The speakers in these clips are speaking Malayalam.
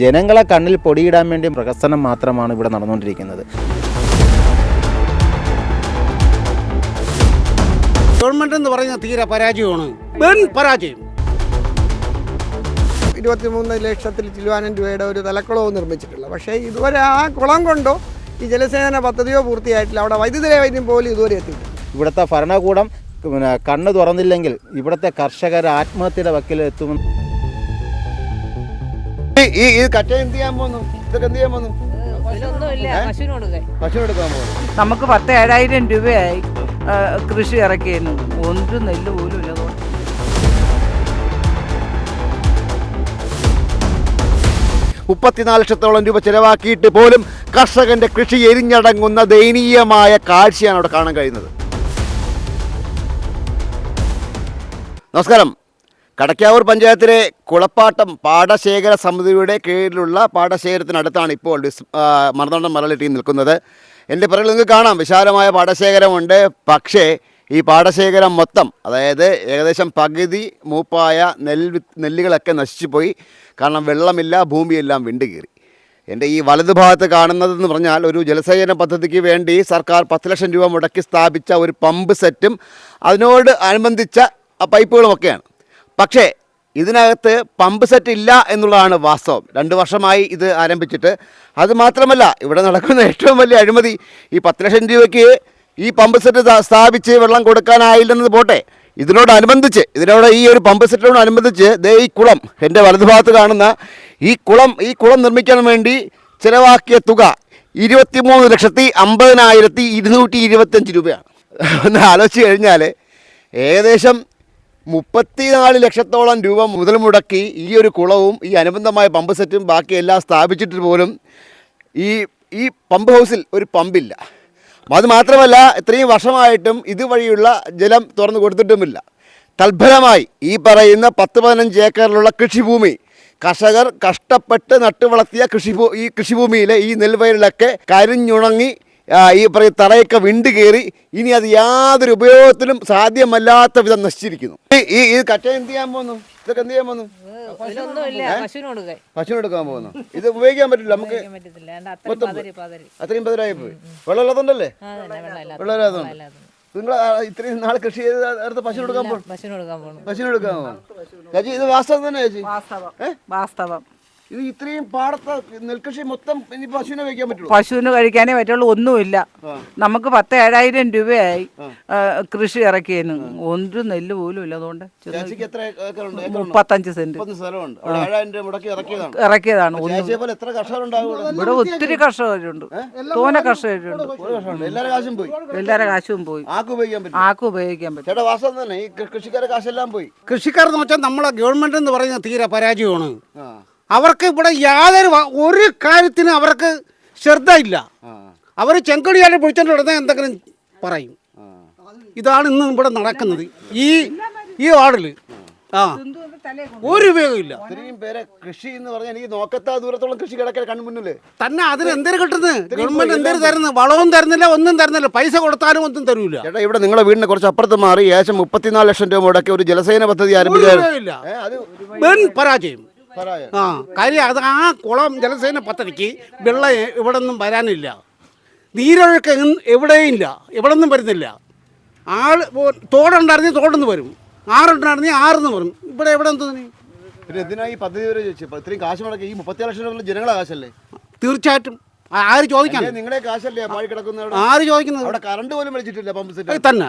ജനങ്ങളെ കണ്ണിൽ പൊടിയിടാൻ വേണ്ടി പ്രകസനം മാത്രമാണ് ഇവിടെ നടന്നുകൊണ്ടിരിക്കുന്നത്. ഗവൺമെന്റ് എന്ന് പറയുന്ന തീരെ പരാജയമാണ്. വെൺ പരാജയം. ഇരുപത്തിമൂന്ന് ലക്ഷത്തിൽ ചില്ലുവാനം രൂപയുടെ ഒരു തലക്കുളവും നിർമ്മിച്ചിട്ടുള്ള. പക്ഷേ ഇതുവരെ ആ കുളം കൊണ്ടോ ഈ ജലസേചന പദ്ധതിയോ പൂർത്തിയായിട്ടില്ല. അവിടെ വൈദ്യുതി വൈദ്യം പോലും ഇതുവരെ എത്തിയിട്ടില്ല. ഇവിടുത്തെ ഭരണകൂടം കണ്ണു കണ്ണ് തുറന്നില്ലെങ്കിൽ ഇവിടുത്തെ കർഷകർ ആത്മഹത്യയുടെ വക്കിൽ എത്തുമെന്ന് ഈ ഈ കറ്റ എന്ത് ചെയ്യാൻ പോകുന്നു ഇതൊക്കെ എന്ത് ചെയ്യാൻ പോകുന്നു നമുക്ക് പത്ത് ഏഴായിരം രൂപയായി കൃഷി ഇറക്കിയിരുന്നു. ഒന്നും നെല്ല് പോലും ഇല്ല മുപ്പത്തിനാല് ലക്ഷത്തോളം രൂപ ചെലവാക്കിയിട്ട് പോലും കർഷകന്റെ കൃഷി എരിഞ്ഞടങ്ങുന്ന ദയനീയമായ കാഴ്ചയാണ് അവിടെ കാണാൻ കഴിയുന്നത്. നമസ്കാരം. കടക്കാവൂർ പഞ്ചായത്തിലെ കുളപ്പാട്ടം പാടശേഖര സമിതിയുടെ കീഴിലുള്ള പാടശേഖരത്തിനടുത്താണ് ഇപ്പോൾ ആ, മറുതോണ്ടം മലലിട്ടി നിൽക്കുന്നത്. എന്റെ പിറകിൽ നിങ്ങൾക്ക് കാണാം വിശാലമായ പാടശേഖരമുണ്ട്. പക്ഷേ ഈ പാടശേഖരം മൊത്തം അതായത് ഏകദേശം പകുതി മൂപ്പായ നെൽ നെല്ലുകളൊക്കെ നശിച്ചു പോയി. കാരണം വെള്ളമില്ല ഭൂമിയെല്ലാം വിണ്ടുകീറി. എന്റെ ഈ വലതുഭാഗത്ത് കാണുന്നതെന്ന് പറഞ്ഞാൽ ഒരു ജലസേചന പദ്ധതിക്ക് വേണ്ടി സർക്കാർ പത്ത് ലക്ഷം രൂപ മുടക്കി സ്ഥാപിച്ച ഒരു പമ്പ് സെറ്റും അതിനോട് അനുബന്ധിച്ച പൈപ്പുകളുമൊക്കെയാണ്. പക്ഷേ ഇതിനകത്ത് പമ്പ് സെറ്റ് ഇല്ല എന്നുള്ളതാണ് വാസ്തവം. രണ്ട് വർഷമായി ഇത് ആരംഭിച്ചിട്ട്. അത് മാത്രമല്ല ഇവിടെ നടക്കുന്ന ഏറ്റവും വലിയ അഴിമതി ഈ പത്ത് ലക്ഷം രൂപയ്ക്ക് ഈ പമ്പ് സെറ്റ് സ്ഥാ- സ്ഥാപിച്ച് വെള്ളം കൊടുക്കാനായില്ലെന്നത് പോട്ടെ. ഇതിനോടനുബന്ധിച്ച് ഇതിനോട് ഈ ഒരു പമ്പ് സെറ്റിനോടനുബന്ധിച്ച് ദേ ഈ കുളം എന്റെ വലതുഭാഗത്ത് കാണുന്ന ഈ കുളം ഈ കുളം നിർമ്മിക്കാൻ വേണ്ടി ചിലവാക്കിയ തുക ഇരുപത്തിമൂന്ന് ലക്ഷത്തി അമ്പതിനായിരത്തി ഇരുന്നൂറ്റി ഇരുപത്തഞ്ച് രൂപയാണ്. ഒന്ന് ആലോചിച്ച് കഴിഞ്ഞാൽ ഏകദേശം മുപ്പത്തിനാല് ലക്ഷത്തോളം രൂപ മുതൽ മുടക്കി ഈ ഒരു കുളവും ഈ അനുബന്ധമായ പമ്പ് സെറ്റും ബാക്കി എല്ലാം സ്ഥാപിച്ചിട്ട് പോലും ഈ ഈ പമ്പ് ഹൗസിൽ ഒരു പമ്പില്ല. അത് മാത്രമല്ല ഇത്രയും വർഷമായിട്ടും ഇതുവഴിയുള്ള ജലം തുറന്നു കൊടുത്തിട്ടുമില്ല. തൽഫലമായി ഈ പറയുന്ന പത്ത് പതിനഞ്ച് ഏക്കറിലുള്ള കൃഷിഭൂമി കർഷകർ കഷ്ടപ്പെട്ട് നട്ടുവളർത്തിയ കൃഷിഭൂ ഈ കൃഷിഭൂമിയിലെ ഈ നെൽവയലിലൊക്കെ കരിഞ്ഞുണങ്ങി ഈ പറയും തറയൊക്കെ വിണ്ട് കയറി ഇനി അത് യാതൊരു ഉപയോഗത്തിലും സാധ്യമല്ലാത്ത വിധം നശിച്ചിരിക്കുന്നു. ഈ- ഈ കറ്റ എന്ത് ചെയ്യാൻ പോകുന്നു ഇതൊക്കെ എന്ത് ചെയ്യാൻ പോകുന്നു പശുവിന് എടുക്കാൻ പോകുന്നു ഇത് ഉപയോഗിക്കാൻ പറ്റില്ല നമുക്ക് അത്രയും പതിരായി പോയി. വെള്ളമില്ലാത്തതുണ്ടല്ലേ ആ തന്നെ വെള്ളമില്ലാത്ത വെള്ളമില്ലാത്തതുകൊണ്ട് നിങ്ങൾ ഇത്രയും നാൾ കൃഷി ചെയ്ത് അടുത്ത് പശു എടുക്കാൻ പോകും പശു എടുക്കാൻ പോകും ചേച്ചി ഇത് വാസ്തവം തന്നെ ചേച്ചി? വാസ്തവം. ഇത് ഇത്രയും പാടത്തെ നെൽകൃഷി മൊത്തം ഇനി പശുവിനെ കഴിക്കാൻ പറ്റുള്ളൂ? പശുവിന് കഴിക്കാനേ പറ്റുള്ളൂ ഒന്നുമില്ല. നമുക്ക് പത്ത് ഏഴായിരം രൂപയായി കൃഷി ഇറക്കിയതിന് ഒരു നെല്ല് പോലും ഇല്ല അതുകൊണ്ട് മുപ്പത്തഞ്ച് സെന്റ്. ഇറക്കിയതാണ്. ഇവിടെ? ഒത്തിരി കർഷകരുണ്ട്. തോന കർഷകരുണ്ട്. ഒരു കർഷകരുണ്ട്. എല്ലാവരും കാശും പോയി. എല്ലാവരുടെ കാശും പോയി. ആക്ക് ഉപയോഗിക്കാൻ പറ്റും കൃഷിക്കാർ കൃഷിക്കാരെന്ന് വെച്ചാൽ നമ്മളെ ഗവൺമെന്റ് എന്ന് പറയുന്ന തീരെ പരാജയമാണ്. ആ. അവർക്ക് ഇവിടെ യാതൊരു ഒരു കാര്യത്തിന് അവർക്ക് ശ്രദ്ധ ഇല്ല അവർ ചെങ്കടിയാലും പിടിച്ചോണ്ട് ഉടനെ എന്തെങ്കിലും പറയും. ഇതാണ് ഇന്ന് ഇവിടെ നടക്കുന്നത്. ഈ ഈ വാർഡിൽ ആ. ഒരു ഉപയോഗമില്ല ഇത്രയും പേരെ കൃഷി എന്ന് പറഞ്ഞാൽ എനിക്ക് നോക്കത്താ ദൂരത്തോളം കൃഷി കിടക്കാൻ കൺമുന്നിൽ തന്നെ അതിന് എന്തേലും കിട്ടുന്നത്? ഗവൺമെന്റ് എന്തേലും തരുന്നത്? വളവും തരുന്നില്ല ഒന്നും തരുന്നില്ല. പൈസ കൊടുത്താലും ഒന്നും തരൂല. ചേട്ടാ ഇവിടെ നിങ്ങളെ വീടിനെ കുറച്ച് അപ്പുറത്ത് മാറി ഏകദേശം മുപ്പത്തിനാല് ലക്ഷം രൂപ മുടക്കി ഒരു ജലസേന പദ്ധതി ആരംഭിക്കാൻ പരാജയം. ആ കാര്യം അത് ആ കുളം ജലസേന പദ്ധതിക്ക് വെള്ളം ഇവിടെ നിന്നും വരാനില്ല. നീരൊഴുക്ക് എവിടെയും ഇല്ല. എവിടെ നിന്നും വരുന്നില്ല ആൾ തോടുണ്ടായിരുന്നെങ്കിൽ തോടുന്ന് വരും. ആറുണ്ടായിരുന്നെങ്കിൽ ആറിന്ന് വരും. ഇവിടെ എവിടെ തോന്നി? പിന്നെ എന്തിനാ ഈ പദ്ധതി വരെ ചോദിച്ചു? ഇത്രയും കാശ് മുടക്കി ഈ മുപ്പത്തിയാറ് ലക്ഷം ജനങ്ങളെ കാശല്ലേ? തീർച്ചയായിട്ടും. ആര് ചോദിക്കാൻ? നിങ്ങളെ കാശല്ലേ പാഴി? ആര് ചോദിക്കുന്നത്? അവിടെ കറണ്ട് പോലും വലിച്ചിട്ടില്ല പമ്പ് സെറ്റ് തന്നെ.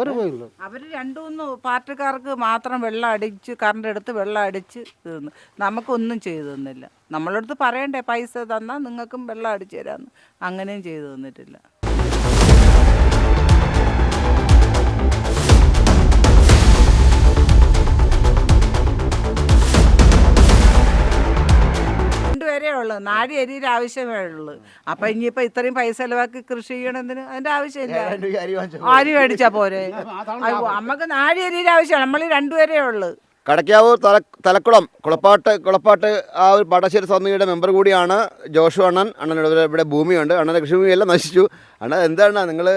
ഒരു പോയുള്ളൂ അവർ രണ്ടു മൂന്ന് പാർട്ടിക്കാർക്ക് മാത്രം വെള്ളം അടിച്ച് കറണ്ട് എടുത്ത് വെള്ളം അടിച്ച് തീർന്നു. നമുക്കൊന്നും ചെയ്തു തന്നില്ല. നമ്മളടുത്ത് പറയണ്ടേ പൈസ തന്നാൽ നിങ്ങൾക്കും വെള്ളം അടിച്ചു തരാമെന്ന് അങ്ങനെയും ചെയ്തു തന്നിട്ടില്ല. രണ്ടുപേരേ ഉള്ളു. നാല് അരിയുടെ ആവശ്യമേ ഉള്ളൂ. അപ്പൊ ഇനിയിപ്പോ ഇത്രയും പൈസ ചെലവാക്കി കൃഷി ചെയ്യണതിന് അതിന്റെ ആവശ്യമില്ല. അരി ആര് മേടിച്ചാ പോരെ? അമ്മയ്ക്ക് നാല് അരിയുടെ ആവശ്യമാണ്. നമ്മൾ രണ്ടുപേരേ ഉള്ളു. കടക്കാവൂർ തല തലക്കുളം കുളപ്പാട്ട് കുളപ്പാട്ട് ആ ഒരു പാടശ്ശേരി സമിതിയുടെ മെമ്പർ കൂടിയാണ് ജോഷു അണ്ണൻ. അണ്ണൻ ഇവിടെ ഭൂമിയുണ്ട്. അണ്ണന്റെ കൃഷിഭൂമി എല്ലാം നശിച്ചു. അണ്ണൻ എന്താണ് നിങ്ങൾ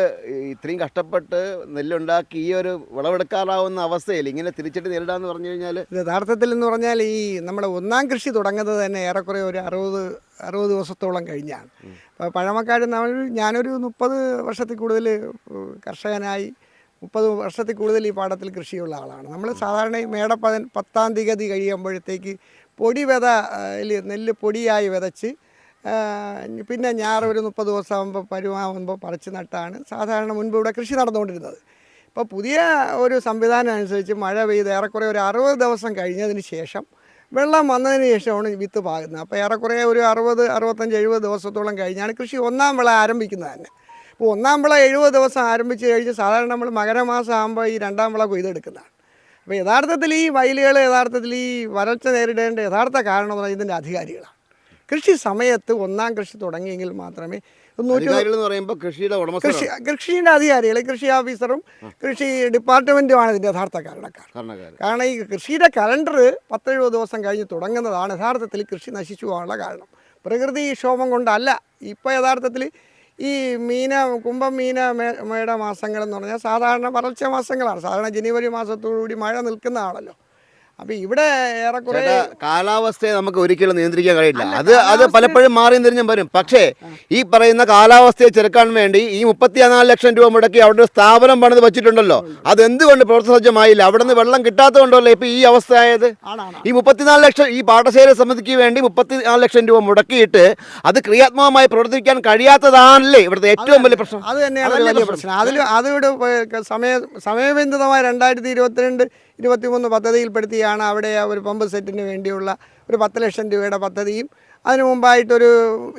ഇത്രയും കഷ്ടപ്പെട്ട് നെല്ലുണ്ടാക്കി ഈ ഒരു വിളവെടുക്കാറാവുന്ന അവസ്ഥയിൽ ഇങ്ങനെ തിരിച്ചിട്ട് നേരിടാന്ന് പറഞ്ഞു കഴിഞ്ഞാൽ യഥാർത്ഥത്തിൽ എന്ന് പറഞ്ഞാൽ ഈ നമ്മുടെ ഒന്നാം കൃഷി തുടങ്ങുന്നത് തന്നെ ഏറെക്കുറെ ഒരു അറുപത് അറുപത് ദിവസത്തോളം കഴിഞ്ഞാണ്. അപ്പോൾ പഴമക്കാട് നമ്മൾ ഞാനൊരു മുപ്പത് വർഷത്തിൽ കൂടുതൽ കർഷകനായി. മുപ്പത് വർഷത്തിൽ കൂടുതൽ ഈ പാടത്തിൽ കൃഷിയുള്ള ആളാണ്. നമ്മൾ സാധാരണ ഈ മേട പതിന പത്താം തീയതി കഴിയുമ്പോഴത്തേക്ക് പൊടി വിത നെല്ല് പൊടിയായി വിതച്ച് പിന്നെ ഞാറ് ഒരു മുപ്പത് ദിവസം ആകുമ്പോൾ പരുവാകുമ്പോൾ പറിച്ച് നട്ടാണ്. സാധാരണ മുൻപ് ഇവിടെ കൃഷി നടന്നുകൊണ്ടിരുന്നത്. ഇപ്പോൾ പുതിയ ഒരു സംവിധാനം അനുസരിച്ച് മഴ പെയ്ത് ഏറെക്കുറെ ഒരു അറുപത് ദിവസം കഴിഞ്ഞതിന് ശേഷം വെള്ളം വന്നതിന് ശേഷമാണ് വിത്ത് പാകുന്നത്. അപ്പോൾ ഏറെക്കുറെ ഒരു അറുപത് അറുപത്തഞ്ച് എഴുപത് ദിവസത്തോളം കഴിഞ്ഞാണ് കൃഷി ഒന്നാം വിള ആരംഭിക്കുന്നത് തന്നെ. ഒന്നാം വിള എഴുപത് ദിവസം ആരംഭിച്ച് കഴിഞ്ഞ് സാധാരണ നമ്മൾ മകരമാസം ആകുമ്പോൾ ഈ രണ്ടാം വിള കൊയ്തെടുക്കുന്നതാണ് അപ്പോൾ യഥാർത്ഥത്തിൽ ഈ വയലുകൾ യഥാർത്ഥത്തിൽ ഈ വരൾച്ച നേരിടേണ്ട യഥാർത്ഥ കാരണം എന്ന് പറഞ്ഞാൽ ഇതിന്റെ അധികാരികളാണ്. കൃഷി സമയത്ത് ഒന്നാം കൃഷി തുടങ്ങിയെങ്കിൽ മാത്രമേ കൃഷിയുടെ കൃഷി കൃഷിയുടെ അധികാരികൾ കൃഷി ഓഫീസറും കൃഷി ഡിപ്പാർട്ട്മെന്റുമാണ് ഇതിന്റെ യഥാർത്ഥ കാരണക്കാർ. കാരണക്കാർ കാരണം ഈ കൃഷിയുടെ കലണ്ടർ പത്തെഴുപത് ദിവസം കഴിഞ്ഞ് തുടങ്ങുന്നതാണ് യഥാർത്ഥത്തിൽ കൃഷി നശിച്ചു പോകാനുള്ള കാരണം. പ്രകൃതി ക്ഷോഭം കൊണ്ടല്ല. ഇപ്പോൾ യഥാർത്ഥത്തിൽ ഈ മീന കുംഭം മീന മേട മാസങ്ങൾ എന്ന് പറഞ്ഞാൽ സാധാരണ വരൾച്ച മാസങ്ങളാണ്. സാധാരണ ജനുവരി മാസത്തോടുകൂടി മഴ നിൽക്കുന്നതാണല്ലോ അപ്പോൾ ഇവിടെ ഏറെക്കുറെ കാലാവസ്ഥയെ നമുക്ക് ഒരിക്കലും നിയന്ത്രിക്കാൻ കഴിയില്ല. അത് അത് പലപ്പോഴും മാറി തിരിഞ്ഞും വരും. പക്ഷേ ഈ പറയുന്ന കാലാവസ്ഥയെ ചെറുക്കാൻ വേണ്ടി ഈ മുപ്പത്തിനാല് ലക്ഷം രൂപ മുടക്കി അവിടെ ഒരു സ്ഥാപനം പണിത് വെച്ചിട്ടുണ്ടല്ലോ. അത് എന്തുകൊണ്ട് പ്രവർത്തനസജ്ജമായില്ല അവിടെ നിന്ന് വെള്ളം കിട്ടാത്തതുകൊണ്ടല്ലോ ഇപ്പൊ ഈ അവസ്ഥ ആയത് ഈ മുപ്പത്തിനാല് ലക്ഷം ഈ പാഠശാല സമിതിക്ക് വേണ്ടി മുപ്പത്തിനാല് ലക്ഷം രൂപ മുടക്കിയിട്ട് അത് ക്രിയാത്മകമായി പ്രവർത്തിക്കാൻ കഴിയാത്തതാണല്ലേ ഇവിടുത്തെ ഏറ്റവും വലിയ പ്രശ്നം? അത് തന്നെയാണ് വലിയ പ്രശ്നം. പ്രശ്നം. അതിൽ അതിവിടെ സമയ സമയബന്ധിതമായ രണ്ടായിരത്തി ഇരുപത്തിരണ്ട് ഇരുപത്തിമൂന്ന് പദ്ധതിയിൽപ്പെടുത്തിയാണ് അവിടെ ഒരു പമ്പ് സെറ്റിന് വേണ്ടിയുള്ള ഒരു പത്ത് ലക്ഷം രൂപയുടെ പദ്ധതിയും അതിനു മുമ്പായിട്ടൊരു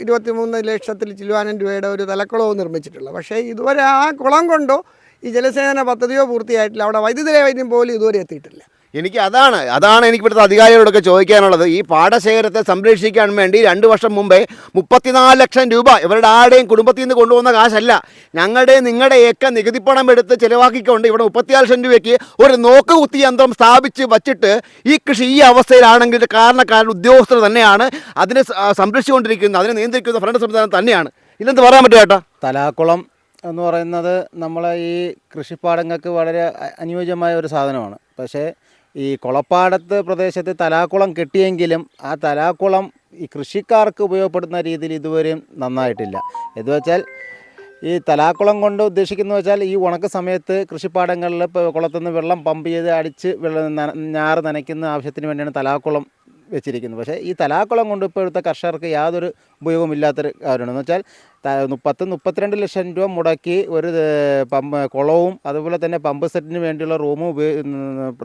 ഇരുപത്തിമൂന്ന് ലക്ഷത്തിൽ ചില്ലുവാനം രൂപയുടെ ഒരു തലക്കുളവും നിർമ്മിച്ചിട്ടുള്ളത്. പക്ഷേ ഇതുവരെ ആ കുളം കൊണ്ടോ ഈ ജലസേചന പദ്ധതിയോ പൂർത്തിയായിട്ടില്ല. അവിടെ വൈദ്യുതി വൈദ്യം പോലും ഇതുവരെ എത്തിയിട്ടില്ല. എനിക്ക് അതാണ് അതാണ് എനിക്ക് ഇവിടുത്തെ അധികാരികളോടൊക്കെ ചോദിക്കാനുള്ളത്. ഈ പാടശേഖരത്തെ സംരക്ഷിക്കാൻ വേണ്ടി രണ്ട് വർഷം മുമ്പേ മുപ്പത്തിനാല് ലക്ഷം രൂപ ഇവരുടെ ആരുടെയും കുടുംബത്തിൽ നിന്ന് കൊണ്ടുപോകുന്ന കാശല്ല. ഞങ്ങളുടെ നിങ്ങളുടെയൊക്കെ നികുതിപ്പണം എടുത്ത് ചിലവാക്കിക്കൊണ്ട് ഇവിടെ മുപ്പത്തിനാല് ലക്ഷം രൂപയ്ക്ക് ഒരു നോക്ക് കുത്തി യന്ത്രം സ്ഥാപിച്ച് വച്ചിട്ട് ഈ കൃഷി ഈ അവസ്ഥയിലാണെങ്കിൽ കാരണക്കാരൻ ഉദ്യോഗസ്ഥർ തന്നെയാണ് അതിനെ സംരക്ഷിച്ചുകൊണ്ടിരിക്കുന്നത് അതിനെ നിയന്ത്രിക്കുന്ന ഭരണ സംവിധാനം തന്നെയാണ്. ഇല്ലെന്ന് പറയാൻ പറ്റുമോ ചേട്ടാ തലാക്കുളം എന്ന് പറയുന്നത് നമ്മളെ ഈ കൃഷിപ്പാടങ്ങൾക്ക് വളരെ അനുയോജ്യമായ ഒരു സാധനമാണ്. പക്ഷേ ഈ കുളപ്പാടത്ത് പ്രദേശത്ത് തലാക്കുളം കെട്ടിയെങ്കിലും ആ തലാക്കുളം ഈ കൃഷിക്കാർക്ക് ഉപയോഗപ്പെടുന്ന രീതിയിൽ ഇതുവരെയും നന്നായിട്ടില്ല. എന്ന് വെച്ചാൽ ഈ തലാക്കുളം കൊണ്ട് ഉദ്ദേശിക്കുന്നത് വെച്ചാൽ ഈ ഉണക്ക സമയത്ത് കൃഷിപ്പാടങ്ങളിൽ കുളത്തുനിന്ന് വെള്ളം പമ്പ് ചെയ്ത് അടിച്ച് വെള്ളം ഞാറ് നനയ്ക്കുന്ന ആവശ്യത്തിന് വേണ്ടിയാണ് തലാക്കുളം വെച്ചിരിക്കുന്നത്. പക്ഷേ ഈ തലാക്കുളം കൊണ്ട് ഇപ്പോഴത്തെ കർഷകർക്ക് യാതൊരു ഉപയോഗമില്ലാത്തൊരു കാര്യമാണ്. എന്ന് വെച്ചാൽ മുപ്പത്ത് മുപ്പത്തിരണ്ട് ലക്ഷം രൂപ മുടക്കി ഒരു പമ്പ് കുളവും അതുപോലെ തന്നെ പമ്പ് സെറ്റിന് വേണ്ടിയുള്ള റൂമും ഉപയോഗി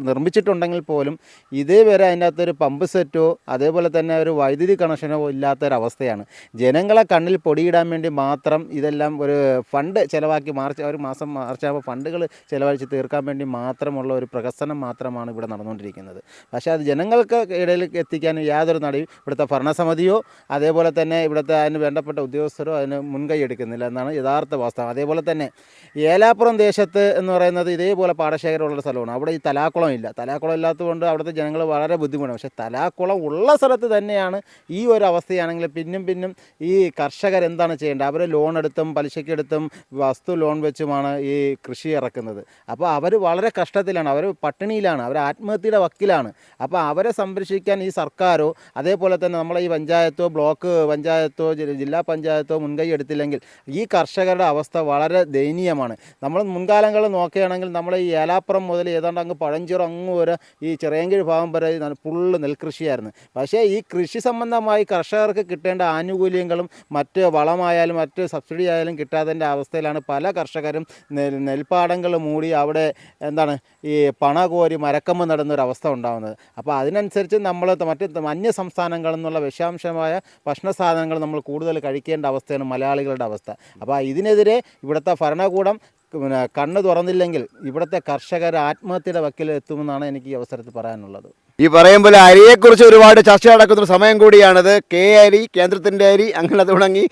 നിർമ്മിച്ചിട്ടുണ്ടെങ്കിൽ പോലും ഇതേവരെ അതിന്റെ അകത്തൊരു പമ്പ് സെറ്റോ അതേപോലെ തന്നെ ഒരു വൈദ്യുതി കണക്ഷനോ ഇല്ലാത്തൊരവസ്ഥയാണ്. ജനങ്ങളെ കണ്ണിൽ പൊടിയിടാൻ വേണ്ടി മാത്രം ഇതെല്ലാം ഒരു ഫണ്ട് ചിലവാക്കി മാർച്ച് ഒരു മാസം മാർച്ചാകുമ്പോൾ ഫണ്ടുകൾ ചിലവഴിച്ച് തീർക്കാൻ വേണ്ടി മാത്രമുള്ള ഒരു പ്രകസനം മാത്രമാണ് ഇവിടെ നടന്നുകൊണ്ടിരിക്കുന്നത്. പക്ഷേ അത് ജനങ്ങൾക്ക് ഇടയിൽ എത്തിക്കാൻ യാതൊരു നടയും ഇവിടുത്തെ ഭരണസമിതിയോ അതേപോലെ തന്നെ ഇവിടുത്തെ അതിന് വേണ്ടപ്പെട്ട ഉദ്യോഗസ്ഥരോ അതിന് മുൻകൈ എടുക്കുന്നില്ല എന്നാണ് യഥാർത്ഥ വാസ്തവം. അതേപോലെ തന്നെ ഏലാപ്പുറം ദേശത്ത് എന്ന് പറയുന്നത് ഇതേപോലെ പാടശേഖരമുള്ള സ്ഥലമാണ്. അവിടെ ഈ തലാക്കുളം ഇല്ല. തലാക്കുളം ഇല്ലാത്തതുകൊണ്ട് അവിടുത്തെ ജനങ്ങൾ വളരെ ബുദ്ധിമുട്ടാണ്. പക്ഷേ തലാക്കുളം ഉള്ള സ്ഥലത്ത് തന്നെയാണ് ഈ ഒരു അവസ്ഥയാണെങ്കിൽ പിന്നും പിന്നും ഈ കർഷകർ എന്താണ് ചെയ്യേണ്ടത്? അവർ ലോൺ എടുത്തും പലിശയ്ക്കെടുത്തും വസ്തു ലോൺ വെച്ചുമാണ് ഈ കൃഷി ഇറക്കുന്നത്. അപ്പോൾ അവർ വളരെ കഷ്ടത്തിലാണ്. അവർ പട്ടിണിയിലാണ്. അവർ ആത്മഹത്യയുടെ വക്കിലാണ്. അപ്പോൾ അവരെ സംരക്ഷിക്കാൻ ഈ സർക്കാരോ അതേപോലെ തന്നെ നമ്മളെ ഈ പഞ്ചായത്തോ ബ്ലോക്ക് പഞ്ചായത്തോ ജില്ലാ പഞ്ചായത്തോ മുൻകൈ എടുത്തില്ലെങ്കിൽ ഈ കർഷകരുടെ അവസ്ഥ വളരെ ദയനീയമാണ്. നമ്മൾ മുൻകാലങ്ങളിൽ നോക്കുകയാണെങ്കിൽ നമ്മൾ ഈ ഏലാപ്പുറം മുതൽ ഏതാണ്ട് അങ്ങ് പഴഞ്ചിറ അങ്ങ് വരെ ഈ ചെറിയങ്കിഴ് ഭാഗം വരെ ഫുള്ള് നെൽകൃഷിയായിരുന്നു. പക്ഷേ ഈ കൃഷി സംബന്ധമായി കർഷകർക്ക് കിട്ടേണ്ട ആനുകൂല്യങ്ങളും മറ്റ് വളമായാലും മറ്റ് സബ്സിഡി ആയാലും കിട്ടാത്തതിന്റെ അവസ്ഥയിലാണ് പല കർഷകരും നെൽ നെൽപ്പാടങ്ങൾ മൂടി അവിടെ എന്താണ് ഈ പണ കോരി മരക്കമ്പ് നടുന്ന ഒരു അവസ്ഥ ഉണ്ടാകുന്നത് അപ്പോൾ അതിനനുസരിച്ച് നമ്മൾ മറ്റ് അന്യ സംസ്ഥാനങ്ങളിൽ നിന്നുള്ള വിഷാംശമായ ഭക്ഷണ സാധനങ്ങൾ നമ്മൾ കൂടുതൽ കഴിക്കേണ്ട അവസ്ഥയാണ് മലയാളികളുടെ അവസ്ഥ. അപ്പോൾ ഇതിനെതിരെ ഇവിടുത്തെ ഭരണകൂടം പിന്നെ കണ്ണ് തുറന്നില്ലെങ്കിൽ ഇവിടുത്തെ കർഷകർ ആത്മഹത്യയുടെ വക്കിൽ എത്തുമെന്നാണ് എനിക്ക് ഈ അവസരത്തിൽ പറയാനുള്ളത്. ഈ പറയുമ്പോൾ അരിയെക്കുറിച്ച് ഒരുപാട് ചർച്ച നടക്കുന്ന ഒരു സമയം കൂടിയാണിത്. കെ അരി കേന്ദ്രത്തിന്റെ അരി അങ്ങനെ തുടങ്ങി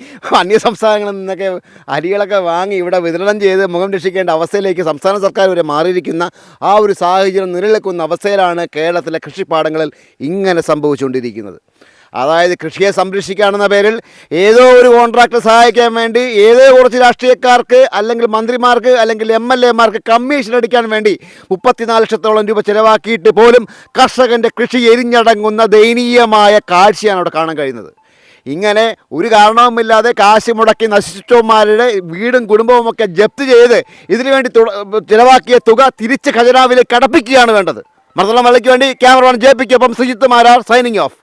അന്യ സംസ്ഥാനങ്ങളിൽ നിന്നൊക്കെ അരികളൊക്കെ വാങ്ങി ഇവിടെ വിതരണം ചെയ്ത് മുഖം രക്ഷിക്കേണ്ട അവസ്ഥയിലേക്ക് സംസ്ഥാന സർക്കാർ വരെ മാറിയിരിക്കുന്ന ആ ഒരു സാഹചര്യം നിലനിൽക്കുന്ന അവസ്ഥയിലാണ് കേരളത്തിലെ കൃഷിപ്പാടങ്ങളിൽ ഇങ്ങനെ സംഭവിച്ചുകൊണ്ടിരിക്കുന്നത്. അതായത് കൃഷിയെ സംരക്ഷിക്കാനെന്ന പേരിൽ ഏതോ ഒരു കോൺട്രാക്ട് സഹായിക്കാൻ വേണ്ടി ഏതോ കുറച്ച് രാഷ്ട്രീയക്കാർക്ക് അല്ലെങ്കിൽ മന്ത്രിമാർക്ക് അല്ലെങ്കിൽ എം എൽ എമാർക്ക് കമ്മീഷൻ അടിക്കാൻ വേണ്ടി മുപ്പത്തിനാല് ലക്ഷത്തോളം രൂപ ചിലവാക്കിയിട്ട് പോലും കർഷകന്റെ കൃഷി എരിഞ്ഞടങ്ങുന്ന ദയനീയമായ കാഴ്ചയാണ് അവിടെ കാണാൻ കഴിയുന്നത്. ഇങ്ങനെ ഒരു കാരണവുമില്ലാതെ കാശ് മുടക്കി നശിച്ചവന്മാരുടെ വീടും കുടുംബവും ഒക്കെ ജപ്തി ചെയ്ത് ഇതിനു വേണ്ടി ചിലവാക്കിയ തുക തിരിച്ച് ഖജനാവിലേക്ക് കടപ്പിക്കുകയാണ് വേണ്ടത്. മർദ്ദളം വേണ്ടി ക്യാമറമാൻ ജെ പിക്കൊപ്പം സുജിത്ത് മാരാർ സൈനിങ് ഓഫ്